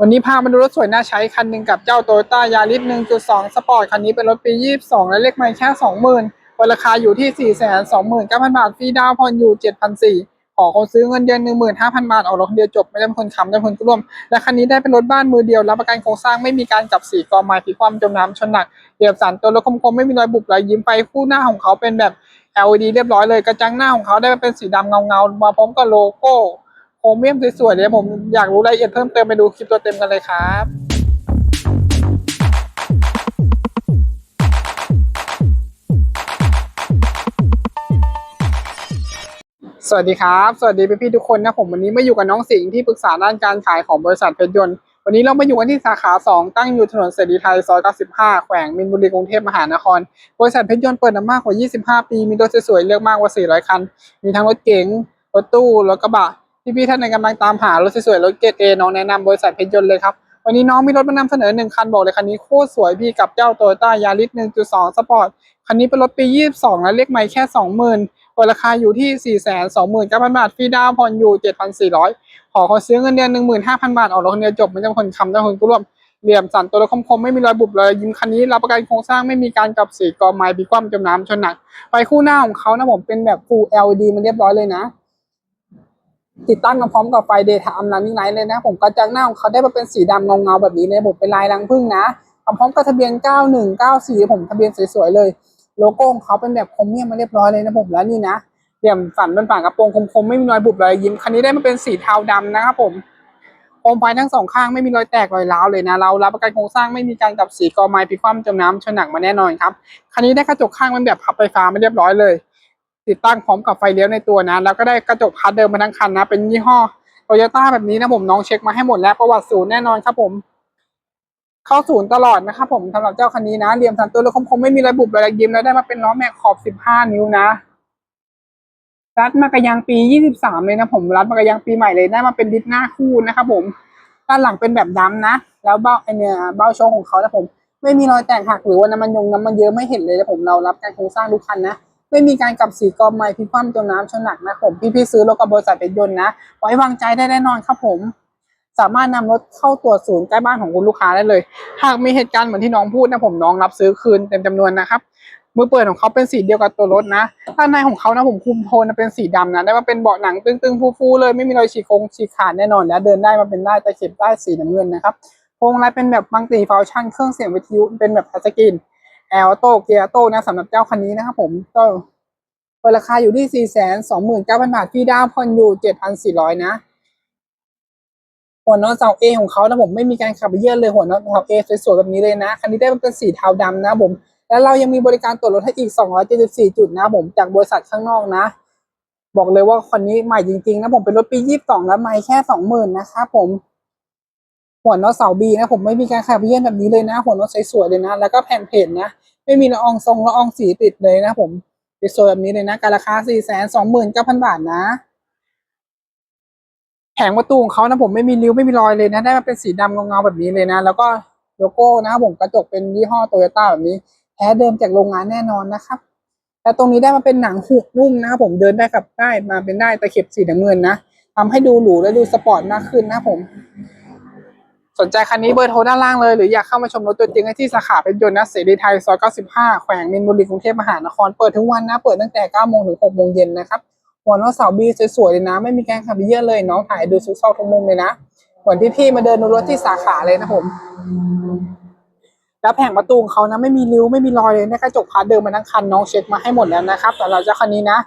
วันนี้พามาดูรถสวยน่าใช้คันหนึ่งกับเจ้าโตโยต้ายาริส1.2 สปอร์ตคันนี้เป็นรถปี 22 และเลขไม่แค่ 20,000วันราคาอยู่ที่ 429,000 บาท ฟรีดาวน์ผ่อนอยู่ 7,400 ขอคนซื้อเงินเดือน 15,000 บาท ออกรถคนเดียวจบ ไม่ได้เป็นคนค้ำได้เป็นคนร่วม และคันนี้ได้เป็นรถบ้านมือเดียว รับประกันโครงสร้างไม่มีการกลับสีกอไม้พลิกความจมน้ำชนหนักเดียบสันตัวรถคมๆไม่มีรอยบุบรอยยิ้มไฟคู่หน้าของเขาเป็นแบบ LED เรียบร้อยเลยกระจังหน้าของเขาได้เป็นสีดำเงาๆมาพร้อมกับโลโก้ โครเมียมสวยๆเลยผมอยากรู้รายละเอียดเพิ่มเติมไปดูคลิปตัวเต็มกันเลยครับสวัสดีครับ สวัสดีพี่ๆทุกคนนะผมวันนี้มาอยู่กับน้องสิงห์ที่ปรึกษาด้านการขายของบริษัทเพชรยนต์วันนี้เรามาอยู่กันที่สาขา 2 ตั้งอยู่ถนนเสรีไทยซอย 95 แขวงมินบุรีกรุงเทพมหานคร บริษัทเพชรยนต์เปิดมามากกว่า 25 ปี มีรถสวยๆเลือกมากกว่า 400 คัน มีทั้งรถเก๋งรถตู้รถกระบะ พี่ๆท่านใดกำลังตามหารถสวยๆรถเกรดเอน้องแนะนำบริษัทเพชรยนต์เลยครับ วันนี้น้องมีรถมานำเสนอหนึ่งคันบอกเลยคันนี้โคตรสวยพี่กับเจ้าโตโยต้ายาริส1.2 สปอร์ตคันนี้เป็นรถปี 22 และเลขไม่แค่ 20,000ราคาอยู่ที่ 4 2 9 0 0 0 บาทฟรีดาวน์ผ่อนอยู่ 7,400 ขอขอซื้อเงินเดือน 15,000 บาท ออกรถคนเดียวจบไม่จำคนคำได้คนกู้ร่วมเหลี่ยมสันตัวรถคมๆไม่มีรอยบุบเลยยิ้มคันนี้รับประกันโครงสร้างไม่มีการกลับสีกอไม้บีความจมน้ำชนหนักไฟคู่หน้าของเขานะผมเป็นแบบ Full LED มันเรียบร้อยเลยนะ ติดตั้งมาพร้อมกับไฟ Daytime Running Light เลยนะ ผมกระจังหน้าของเขาได้มาเป็นสีดำเงาๆแบบนี้เลยผมเป็นลายรังผึ้งนะพร้อมกับทะเบียน 9194 ผมทะเบียนสวยๆเลย โลโก้ของเขาเป็นแบบคมเมียมมาเรียบร้อยเลยนะผมแล้วนี่นะเหลี่ยมสันเป็นฝากระโปรงคมๆไม่มีรอยบุบรอยยิ้มคันนี้ได้มาเป็นสีเทาดำนะครับผมโคมไฟทั้งสองข้างไม่มีรอยแตกรอยร้าวเลยนะเรารับประกันโครงสร้างไม่มีการกับสีกอไม้พิคว่ำจมน้ำชนหนักมาแน่นอนครับคันนี้ได้กระจกข้างมันแบบพับไฟฟ้ามาเรียบร้อยเลย ติดตั้งพร้อมกับไฟเลี้ยวในตัวนะ แล้วก็ได้กระจกพัดเดิมมาทั้งคันนะ เป็นยี่ห้อโตโยต้าแบบนี้นะผมน้องเช็คมาให้หมดแล้วประวัติศูนย์แน่นอนครับผม เข้าศูนย์ตลอดนะครับผมสำหรับเจ้าคันนี้นะเหลี่ยมสันตัวรถคมๆไม่มีรอยบุบรอยยิ้มแล้วได้มาเป็นล้อแม็กขอบ 15 นิ้วนะรัดมากระยังปี 23 เลยนะผมรัดมากระยังปีใหม่เลยได้มาเป็นดิสหน้าคู่นะครับผมด้านหลังเป็นแบบดำนะ แล้วเบ้าไอเนี่ยเบ้าโชว์ของเขานะผม ไม่มีรอยแตกหักหรือว่าน้ำมันยงน้ำมันเยอะไม่เห็นเลยนะผมเรารับการโครงสร้างทุกคันนะ ไม่มีการกลับสีกอมไม้พิคว่ำจมน้ำชนหนักนะผมพี่ๆซื้อรถกับบริษัทเป็นยนต์นะ ไว้วางใจได้แน่นอนครับผม สามารถนำรถเข้าตรวจศูนย์ใกล้บ้านของคุณลูกค้าได้เลย หากมีเหตุการณ์เหมือนที่น้องพูดนะผมน้องรับซื้อคืนเต็มจำนวนนะครับมือเปิดของเขาเป็นสีเดียวกับตัวรถนะด้านในของเขานะผมคุมโทนนะเป็นสีดำนะ ได้มาเป็นเบาะหนังตึงๆฟูๆเลยไม่มีรอยฉีกคงฉีกขาดแน่นอนนะเดินได้มาเป็นได้ตะเข็บได้สีน้ำเงินนะครับโครงลายเป็นแบบมังตีฟังก์ชันเครื่องเสียงวิทยุเป็นแบบทัชสกรีน แอลโต้เกียร์โต้นะสำหรับเจ้าคันนี้นะครับผมก็เปิดราคาอยู่ที่ 4 2 9 0 0 0 บาทพี่ดาวผ่อนอยู่ 7,400 นะหัวน็อตเสาเอของเขานะผมไม่มีการขับเยื่อเลยหัวน็อตเสาเอสวยๆแบบนี้เลยนะคันนี้ได้เป็นสีเทาดำนะผม แล้วเรายังมีบริการตรวจรถให้อีก 274 จุดนะผมจากบริษัทข้างนอกนะ บอกเลยว่าคันนี้ใหม่จริงๆนะผมเป็นรถปี 22 แล้วไม่แค่ 20,000นะครับผม หัวน็อตเสาบีนะผมไม่มีการขับเยื่อนแบบนี้เลยนะ หัวน็อตสวยๆเลยนะ แล้วก็แผ่นเพจนะ ไม่มีละอองทรงละอองสีติดเลยนะผมสวยๆแบบนี้เลยนะการราคา429,000บาทนะแผงประตูของเขานะผมไม่มีริ้วไม่มีรอยเลยนะ ได้มาเป็นสีดำเงาๆแบบนี้เลยนะ แล้วก็โลโก้นะครับผมกระจกเป็นยี่ห้อโตโยต้าแบบนี้แท้เดิมจากโรงงานแน่นอนนะครับแต่ตรงนี้ได้มาเป็นหนังหุนุ่มนะครับผมเดินได้กับได้มาเป็นได้ตะเข็บสีน้ำเงินนะทำให้ดูหรูและดูสปอร์ตมากขึ้นนะครับผม สนใจคันนี้เบอร์โทรด้านล่างเลย หรืออยากเข้ามาชมรถตัวจริงได้ที่สาขาเป็นยนต์นะเสรีไทยซอย 95 แขวงมินบุรีกรุงเทพมหานคร เปิดทุกวันนะ เปิดตั้งแต่ 9 โมงถึง 6 โมงเย็นนะครับหัวน้สาวบีสวยๆเลยนะ ไม่มีการขับเยอะเลย น้องถ่ายดูซุกซอกทุกมุมเลยนะเหมือนพี่ๆมาเดินดูรถที่สาขาเลยนะผม แล้วแผงประตูของเขานะไม่มีริ้วไม่มีรอยเลยนะกระจกพาร์ทเดิมมาทั้งคันน้องเช็คมาให้หมดแล้วนะครับแต่เราจะคันนี้นะ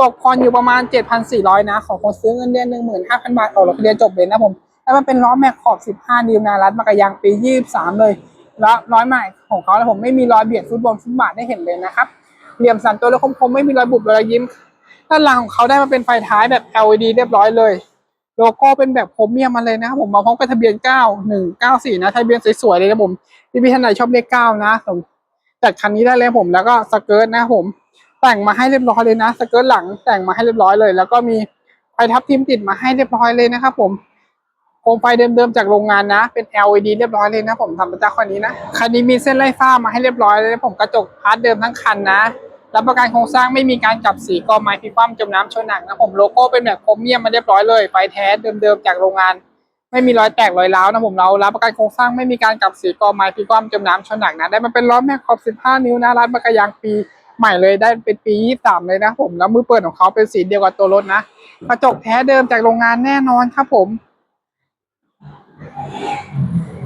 ตกพรอยู่ประมาณ 7,400 นะ ของคนซื้อเงินเดือน 15,000 บาทออกรถเรียนจบเลยนะผม แล้วมันเป็นล้อแม็กขอบ 15 นิ้วนะรัดมากระยางปี 23 เลยแล้วร้อยใหม่ของเขาแล้วผมไม่มีรอยเบียดฟุตบอลฟุตบาทได้เห็นเลยนะครับเหลี่ยมสันตัวแล้วคมๆไม่มีรอยบุบรอยยิ้มด้านหลังของเขาได้มาเป็นไฟท้ายแบบ LED เรียบร้อยเลย โลโก้เป็นแบบโครเมียมมาเลยนะครับผมมาพร้อมกับทะเบียน 9194 นะทะเบียนสวยๆเลยนะผมพี่พี่ท่านไหนชอบเลขเก้านะผมจัดคันนี้ได้เลยผมแล้วก็สเกิร์ตนะผมแต่งมาให้เรียบร้อยเลยนะ สเกิร์ตหลังแต่งมาให้เรียบร้อยเลย แล้วก็มีไฟทับทิมติดมาให้เรียบร้อยเลยนะครับผม โคมไฟเดิมๆจากโรงงานนะ เป็น LED เรียบร้อยเลยนะ ผมทำมาจากคันนี้นะ คันนี้มีเส้นไล่ฟ้ามาให้เรียบร้อยเลยผมกระจกพาร์ทเดิมทั้งคันนะรับประกันโครงสร้างไม่มีการกลับสีกอไม้พลิกคว่ำจมน้ำชนหนักนะผมโลโก้เป็นแบบโครเมียมมาเรียบร้อยเลยไฟแท้เดิมๆจากโรงงาน ไม่มีรอยแตกรอยร้าวนะผมเรารับประกันโครงสร้างไม่มีการกลับสีกอไม้ปีความจมน้ำชนหนักนะได้มาเป็นล้อแม็กขอบ 15 นิ้วนะรัดมากระยางปีใหม่เลยได้เป็นปี 23 เลยนะผมแล้วมือเปิดของเขาเป็นสีเดียวกับตัวรถนะกระจกแท้เดิมจากโรงงานแน่นอนครับผม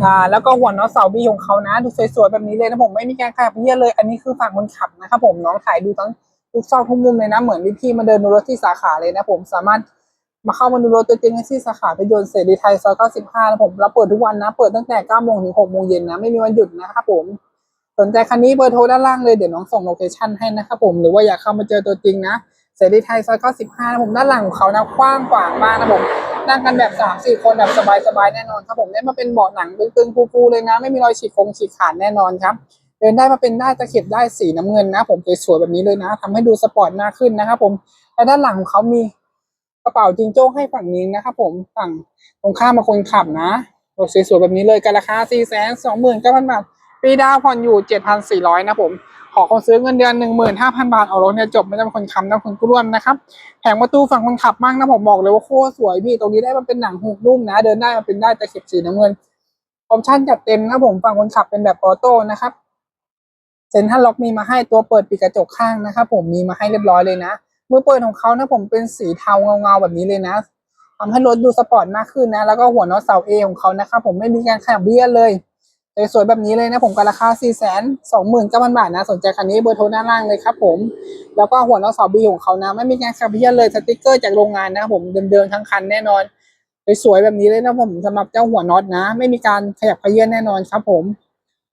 อ่าแล้วก็หัวน็อตเสาบีของเขานะ ดูสวยๆแบบนี้เลยนะผมไม่มีการขยับเยียเลย อันนี้คือฝั่งคนขับนะครับผมน้องถ่ายดูทั้งทุกซอกทุกมุมเลยนะ เหมือนพี่ๆมาเดินดูรถที่สาขาเลยนะผมสามารถมาเข้ามาดูรถตัวจริงที่สาขาพยนต์เสรีไทยซอย95นะผมเราเปิดทุกวันนะ เปิดตั้งแต่9โมงถึง6โมงเย็นนะ ไม่มีวันหยุดนะครับผมสนใจคันนี้เบอร์โทรด้านล่างเลยเดี๋ยวน้องส่งโลเคชั่นให้นะครับผมหรือว่าอยากเข้ามาเจอตัวจริงนะเสรีไทยซอย95นะผมด้านหลังของเขานะกว้างกว่างมากนะผม นั่งกันแบบสามสี่คนแบบสบายๆแน่นอนครับผมได้มาเป็นเบาะหนังตึงๆฟูๆเลยนะ ไม่มีรอยฉีกคงฉีกขาดแน่นอนครับเดินได้มาเป็นได้ตะเข็บได้สีน้ำเงินนะ ผมสวยๆแบบนี้เลยนะทำให้ดูสปอร์ตมากขึ้นนะครับผมและด้านหลังของเขามีกระเป๋าจิงโจ้ให้ฝั่งนี้นะครับผมฝั่งตรงข้ามมาคนขับนะโอ้สวยๆแบบนี้เลยกันราคาสี่แสนสองหมื่นเก้าพันบาท ปีดาวผ่อนอยู่เจ็ดพันสี่ร้อยนะผม ขอคนซื้อเงินเดือนหนึ่งหมื่นห้าพันบาท เอารถเนี่ยจบไม่ต้องเป็นคนค้ำต้องคนกล้วนนะครับ แผงประตูฝั่งคนขับมากนะผมบอกเลยว่าโคตรสวยพี่ ตรงนี้ได้มาเป็นหนังหูกนุ่มนะ เดินได้มาเป็นได้แต่เข็บสีน้ำเงิน ออปชั่นจัดเต็มนะผมฝั่งคนขับเป็นแบบออโต้นะครับ เซ็นทรัลล็อกมีมาให้ตัวเปิดปิดกระจกข้างนะครับผม มีมาให้เรียบร้อยเลยนะ มือเปิดของเขานะผมเป็นสีเทาเงาๆแบบนี้เลยนะทำให้รถดูสปอร์ตมากขึ้นนะ แล้วก็หัวน็อตเสาเอของเขานะครับผมไม่มีการขยับเบี้ยเลย สวยๆแบบนี้เลยนะผมกับราคา 4 2 9 0 0 0 บาทนะ สนใจคันนี้เบอร์โทรหน้าล่างเลยครับผม แล้วก็หัวน็อตสาบีของเขานะ ไม่มีการขับเพี้ยนเลยสติกเกอร์จากโรงงานนะครับผมเดิมๆทั้งคันแน่นอนสวยๆแบบนี้เลยนะผมสำหรับเจ้าหัวน็อตนะ ไม่มีการขยับเพี้ยนแน่นอนครับผม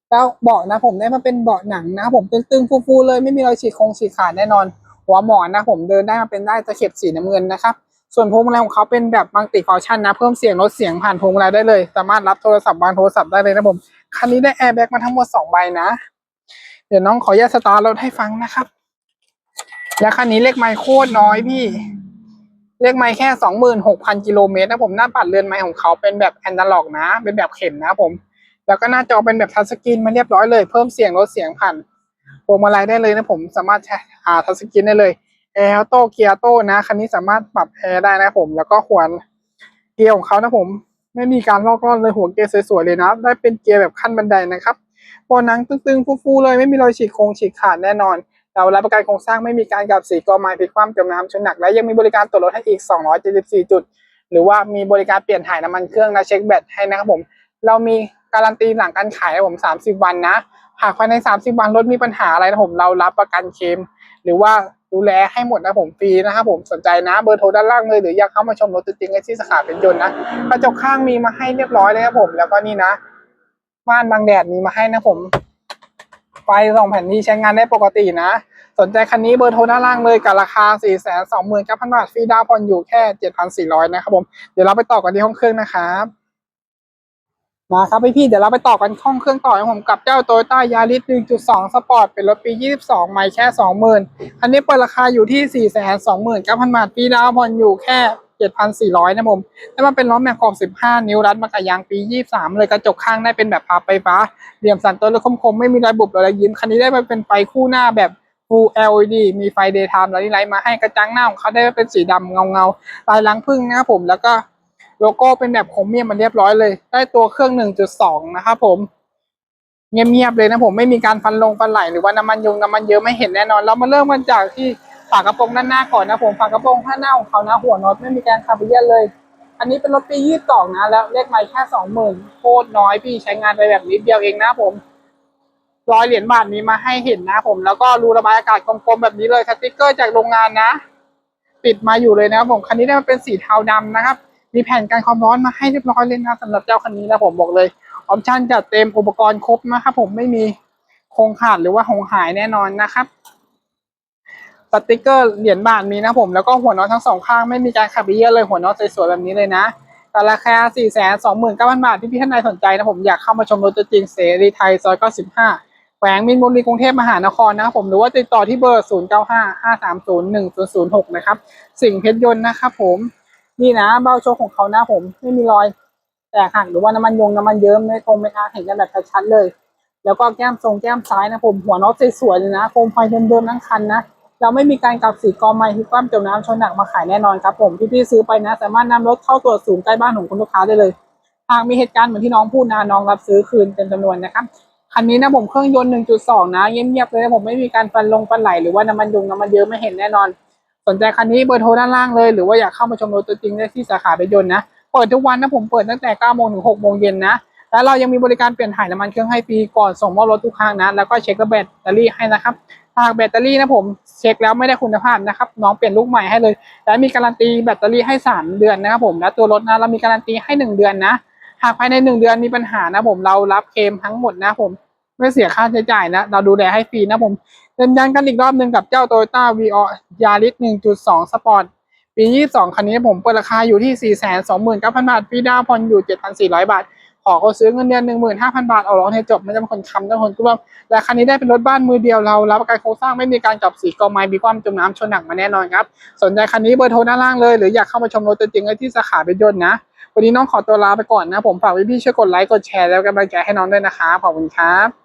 แล้วเบาะนะผมได้มาเป็นเบาะหนังนะ ผมตึงๆฟูๆเลยไม่มีรอยฉีกคงฉีกขาดแน่นอน หัวหมอนนะผมเดินได้มาเป็นได้ตะเข็บสีน้ำเงินนะครับ ส่วนพวงมาลัยของเขาเป็นแบบมัลติฟังก์ชันนะ เพิ่มเสียงลดเสียงผ่านพวงมาลัยได้เลย สามารถรับโทรศัพท์วางโทรศัพท์ได้เลยนะผม คันนี้ได้แอร์แบ็กมาทั้งหมดสองใบนะ เดี๋ยวน้องขออนุญาตสตาร์ทรถให้ฟังนะครับ แล้วคันนี้เลขไมล์โคตรน้อยพี่ เลขไมล์แค่สองหมื่นหกพันกิโลเมตรนะผมหน้าปัดเรือนไมล์ของเขาเป็นแบบแอนนาล็อกนะ เป็นแบบเข็มนะผม แล้วก็หน้าจอเป็นแบบทัชสกรีนมาเรียบร้อยเลย เพิ่มเสียงลดเสียงผ่านพวงมาลัยได้เลยนะผม สามารถใช้ทัชสกรีนได้เลย แอร์โต้เกียร์โต้นะ คันนี้สามารถปรับแอร์ได้นะผม แล้วก็หัวเกียร์ของเขานะผม ไม่มีการลอกล่อนเลยหัวเกียร์สวยๆเลยนะ ได้เป็นเกียร์แบบขั้นบันไดนะครับโบนังตึงๆฟูๆเลยไม่มีรอยฉีกโครงฉีกขาดแน่นอนเรารับประกันโครงสร้างไม่มีการกับสีกอไม้พลิกคว่ำจมน้ำชนหนัก และยังมีบริการตรวจรถให้อีก 274 จุด หรือว่ามีบริการเปลี่ยนถ่ายน้ำมันเครื่องและเช็คแบตให้นะครับผม เรามีการันตีหลังการขายผม 30 วันนะ หากภายใน 30 วันรถมีปัญหาอะไรนะผมเรารับประกันเคลม หรือว่าดูแลให้หมดนะผมฟรีนะครับผมสนใจนะเบอร์โทรด้านล่างเลยหรืออยากเข้ามาชมรถจริงๆที่สาขาเป็นยนต์นะกระจกข้างมีมาให้เรียบร้อยเลยครับผม แล้วก็นี่นะม่านบังแดดมีมาให้นะผม ไฟสองแผ่นนี้ใช้งานได้ปกตินะ สนใจคันนี้เบอร์โทรด้านล่างเลยกับราคา 4 2 9 0 0 0บาทฟรีดาวน์ผ่อนอยู่แค่ 7,400 นะครับผม เดี๋ยวเราไปต่อกันที่ห้องเครื่องนะครับ มาครับพี่ๆเดี๋ยวเราไปต่อกันห้องเครื่องต่อของผมกับเจ้าโตโยต้ายาริส1.2 สปอร์ตเป็นรถปี 22 ไม่แค่ 20,000คันนี้เปิดราคาอยู่ที่ 429,000 บาทฟรีดาวผ่อนอยู่แค่ 7,400 นะผมแล้วมันเป็นล้อแม็กขอบ15 นิ้วรัดมากับยางปี 23 เลยกระจกข้างได้เป็นแบบพับไฟฟ้า เหลี่ยมสันตัวรถคมๆ ไม่มีรอยบุบหรือรอยยิ้ม คันนี้ได้มาเป็นไฟคู่หน้าแบบ Full LED มีไฟ Daytime และไลท์มาให้กระจังหน้าของเขาได้เป็นสีดำเงาๆลายลังพึ่งนะครับผมแล้วก็ โลโก้เป็นแบบโครเมียมมันเรียบร้อยเลย ได้ตัวเครื่อง1.2นะครับผม เงียบๆเลยนะผมไม่มีการฟันลงฟันไหลหรือว่าน้ำมันยุงน้ำมันเยอะไม่เห็นแน่นอน เรามาเริ่มกันจากที่ฝากระโปรงด้านหน้าก่อนนะผมฝากระโปรงข้างหน้าของเขานะหัวน็อตไม่มีการคาร์บอนเยียนเลย อันนี้เป็นรถปียี่สองนะแล้วเลขไมล์แค่สองหมื่นโคตรน้อยพี่ใช้งานไปแบบนิดเดียวเองนะผมรอยเหรียญบาทมีมาให้เห็นนะผม แล้วก็รูระบายอากาศกลมๆแบบนี้เลยสติ๊กเกอร์จากโรงงานนะปิดมาอยู่เลยนะครับผมคันนี้ได้มาเป็นสีเทาดำนะครับ มีแผ่นกันความร้อนมาให้เรียบร้อยเลยนะสำหรับเจ้าคันนี้นะผมบอกเลยออปชั่นจัดเต็มอุปกรณ์ครบนะครับผมไม่มีโครงขาดหรือว่าหงหายแน่นอนนะครับสติกเกอร์เหรียญบาทมีนะผมแล้วก็หัวน็อตทั้งสองข้างไม่มีการขับเยียเลยหัวน็อตสวยๆแบบนี้เลยนะแต่ราคา 4 2 9 0 0 0 บาทที่พี่ท่านใดสนใจนะผมอยากเข้ามาชมรถตัวจริงเสรีไทยซอย95แขวงมินบุรีกรุงเทพมหานครนะครับผมหรือว่าติดต่อที่เบอร์ 0 9 5 5 3 0 1 0 0 6 นะครับ สิ่งเพชรยนต์นะครับผม นี่นะเบ้าโชคของเขานะผม ไม่มีรอย แตกหักหรือว่าน้ำมันยงน้ำมันเยิ้มไม่ตรงไม่อาเห็นกันแบบชัดๆเลย แล้วก็แก้มทรงแก้มซ้ายนะผมหัวน็อตสวยๆเลยนะโคมไฟเดิมๆทั้งคันนะเราไม่มีการกลับสีกอไม้ที่ความจมน้ำชนหนักมาขายแน่นอนครับผมที่พี่ซื้อไปนะ สามารถนำรถเข้าตรวจศูนย์ใกล้บ้านของคุณลูกค้าได้เลยหากมีเหตุการณ์เหมือนที่น้องพูดนะน้องรับซื้อคืนเต็มจำนวนนะครับคันนี้นะผมเครื่องยนต์ 1.2 นะเงียบๆเลยผมไม่มีการฟันลงฟันไหลหรือว่าน้ำมันยงน้ำมันเยอะไม่เห็นแน่นอน สนใจคันนี้เบอร์โทรด้านล่างเลย หรือว่าอยากเข้ามาชมรถตัวจริงได้ที่สาขาเพชรยนนะ เปิดทุกวันนะผมเปิดตั้งแต่9โมงถึง6โมงเย็นนะ แล้วเรายังมีบริการเปลี่ยนถ่ายน้ำมันเครื่องให้ฟรีก่อนส่งมอบรถทุกครั้งนะ แล้วก็เช็คแบตเตอรี่ให้นะครับ หากแบตเตอรี่นะผมเช็คแล้วไม่ได้คุณภาพนะครับน้องเปลี่ยนลูกใหม่ให้เลย และมีการันตีแบตเตอรี่ให้ 3 เดือนนะครับผมและตัวรถนะเรามีการันตีให้ 1 เดือนนะ หากภายใน 1 เดือนมีปัญหานะผมเรารับเคลมทั้งหมดนะผมไม่เสียค่าใช้จ่ายนะ เราดูแลให้ฟรีนะผม ยืนยันกันอีกรอบหนึ่งกับเจ้า Toyota v ีออยาริส1.2 Sport ปี 22 คันนี้ผมเปิดราคาอยู่ที่ 429,000 บาทฟรีดาวน์ผ่อนอยู่ 7,400 บาท ขอเขาซื้อเงินเดือน 15,000 บาท เอาร้องให้จบ ไม่จำคนคำจำคนร่วมและคันนี้ได้เป็นรถบ้านมือเดียวเรา รับประกันโครงสร้างไม่มีการกลับสีกอไม้มีความจมน้ำชนหนักมาแน่นอนครับ สนใจคันนี้เบอร์โทรด้านล่างเลย หรืออยากเข้ามาชมรถตัวจริงได้ที่สาขาเป็นยนต์นะ วันนี้น้องขอตัวลาไปก่อนนะ ผมฝากพี่ๆช่วยกดไลค์ กดแชร์แล้วกำลังใจให้น้องด้วยนะครับขอบคุณครับ